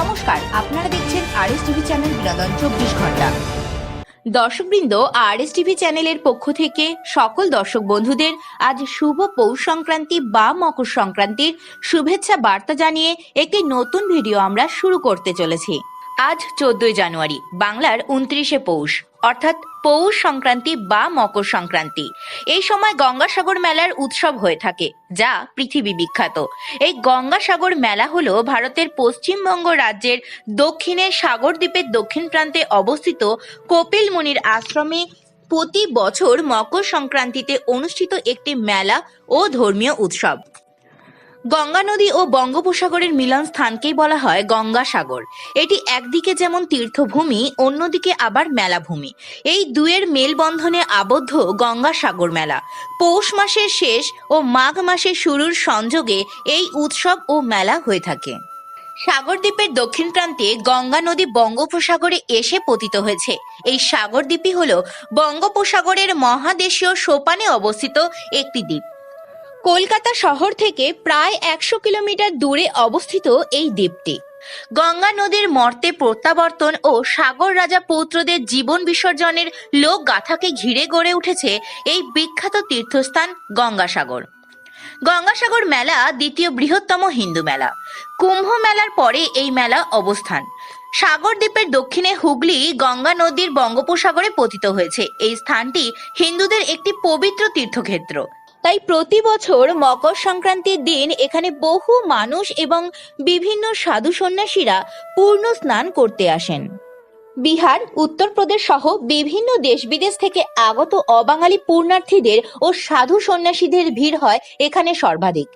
নমস্কার, আপনারা দেখছেন আর এস টিভি চ্যানেল বিনোদন চব্বিশ ঘণ্টা। দর্শকবৃন্দ আর এস টিভি চ্যানেলের পক্ষ থেকে সকল দর্শক বন্ধুদের আজ শুভ পৌষ সংক্রান্তি বা মকর সংক্রান্তির শুভেচ্ছা বার্তা জানিয়ে একটি নতুন ভিডিও আমরা শুরু করতে চলেছি। আজ চোদ্দই জানুয়ারি, বাংলার উনত্রিশে পৌষ। অর্থাৎ পৌষ সংক্রান্তি বা মকর সংক্রান্তি। এই সময় গঙ্গাসাগর মেলার উৎসব হয়ে থাকে, যা পৃথিবী বিখ্যাত। এই গঙ্গাসাগর মেলা হল ভারতের পশ্চিমবঙ্গ রাজ্যের দক্ষিণে সাগর দ্বীপের দক্ষিণ প্রান্তে অবস্থিত কপিল মুনির আশ্রমে প্রতি বছর মকর সংক্রান্তিতে অনুষ্ঠিত একটি মেলা ও ধর্মীয় উৎসব। গঙ্গা নদী ও বঙ্গোপসাগরের মিলন স্থানকেই বলা হয় গঙ্গাসাগর এটি একদিকে যেমন তীর্থভূমি, অন্যদিকে আবার মেলাভূমি। এই দুয়ের মেলবন্ধনে আবদ্ধ গঙ্গাসাগর মেলা। পৌষ মাসের শেষ ও মাঘ মাসের শুরুর সংযোগে এই উৎসব ও মেলা হয়ে থাকে। সাগরদ্বীপের দক্ষিণ প্রান্তে গঙ্গা নদী বঙ্গোপসাগরে এসে পতিত হয়েছে। এই সাগরদ্বীপই হল বঙ্গোপসাগরের মহাদেশীয় সোপানে অবস্থিত একটি দ্বীপ। কলকাতা শহর থেকে প্রায় একশো কিলোমিটার দূরে অবস্থিত এই দ্বীপটি। গঙ্গা নদীর মর্তে প্রত্যাবর্তন ও সাগর রাজা পৌত্রদের জীবন বিসর্জনের লোক গাথাকে ঘিরে গড়ে উঠেছে এই বিখ্যাত তীর্থস্থান গঙ্গাসাগর। গঙ্গাসাগর মেলা দ্বিতীয় বৃহত্তম হিন্দু মেলা। কুম্ভ মেলার পরে এই মেলা অবস্থান। সাগর দ্বীপের দক্ষিণে হুগলি গঙ্গা নদীর বঙ্গোপসাগরে পতিত হয়েছে। এই স্থানটি হিন্দুদের একটি পবিত্র তীর্থক্ষেত্র। তাই প্রতি বছর মকর সংক্রান্তির দিন এখানে বহু মানুষ এবং বিভিন্ন সাধু সন্ন্যাসীরা পূর্ণ স্নান করতে আসেন। বিহার উত্তরপ্রদেশ সহ বিভিন্ন দেশ বিদেশ থেকে আগত অবাঙালি পূর্ণার্থীদের ও সাধু সন্ন্যাসীদের ভিড় হয় এখানে সর্বাধিক।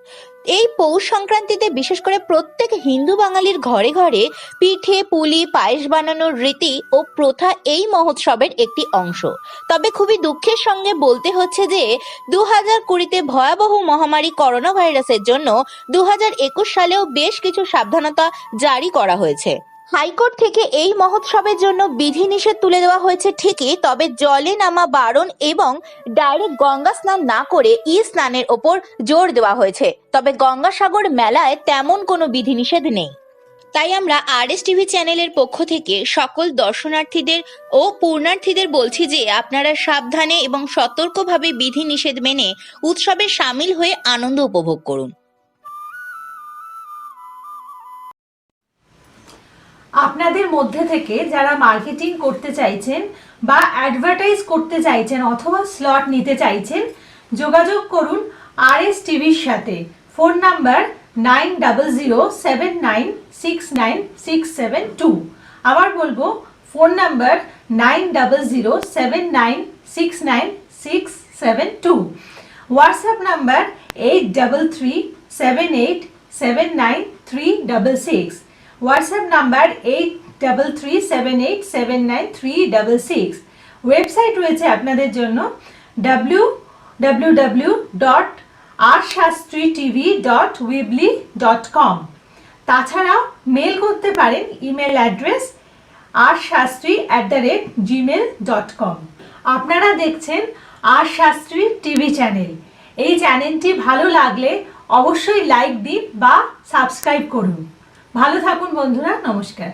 এই পৌষ সংক্রান্তিতে বিশেষ করে প্রত্যেক হিন্দু বাঙালির ঘরে ঘরে পিঠে, পুলি, পায়েস বানানোর রীতি ও প্রথা এই মহোৎসবের একটি অংশ। তবে খুবই দুঃখের সঙ্গে বলতে হচ্ছে যে দু হাজার কুড়িতে ভয়াবহ মহামারী করোনা ভাইরাসের জন্য দু হাজার একুশ সালেও বেশ কিছু সাবধানতা জারি করা হয়েছে। হাইকোর্ট থেকে এই মহোৎসবের জন্য বিধিনিষেধ তুলে দেওয়া হয়েছে ঠিকই, তবে জলে নামা বারণ এবং ডাইরেক্ট গঙ্গা স্নান না করে ই স্নানের ওপর জোর দেওয়া হয়েছে। তবে গঙ্গাসাগর মেলায় তেমন কোনো বিধিনিষেধ নেই। তাই আমরা আর এস টিভি চ্যানেলের পক্ষ থেকে সকল দর্শনার্থীদের ও পূর্ণার্থীদের বলছি যে, আপনারা সাবধানে এবং সতর্কভাবে বিধিনিষেধ মেনে উৎসবে সামিল হয়ে আনন্দ উপভোগ করুন। আপনাদের মধ্যে থেকে যারা মার্কেটিং করতে চাইছেন বা অ্যাডভার্টাইজ করতে চাইছেন অথবা স্লট নিতে চাইছেন, যোগাযোগ করুন আর এস টিভির সাথে। Phone number nine double zero seven nine six nine six seven two আবার বলব, phone number nine double zero seven nine six nine six seven two WhatsApp number eight double three seven eight seven nine three double six WhatsApp number eight double three seven eight seven nine three double six website রয়েছে আপনাদের জন্য W W W dot R Shastri TV dot weebly dot com তাছাড়াও mail করতে পারেন email address R Shastri at the rate Gmail dot com আপনারা দেখছেন আর Shastri TV channel এই চ্যানেলটি ভালো লাগলে অবশ্যই লাইক দিন বা সাবস্ক্রাইব করুন। ভালো থাকুন বন্ধুরা নমস্কার।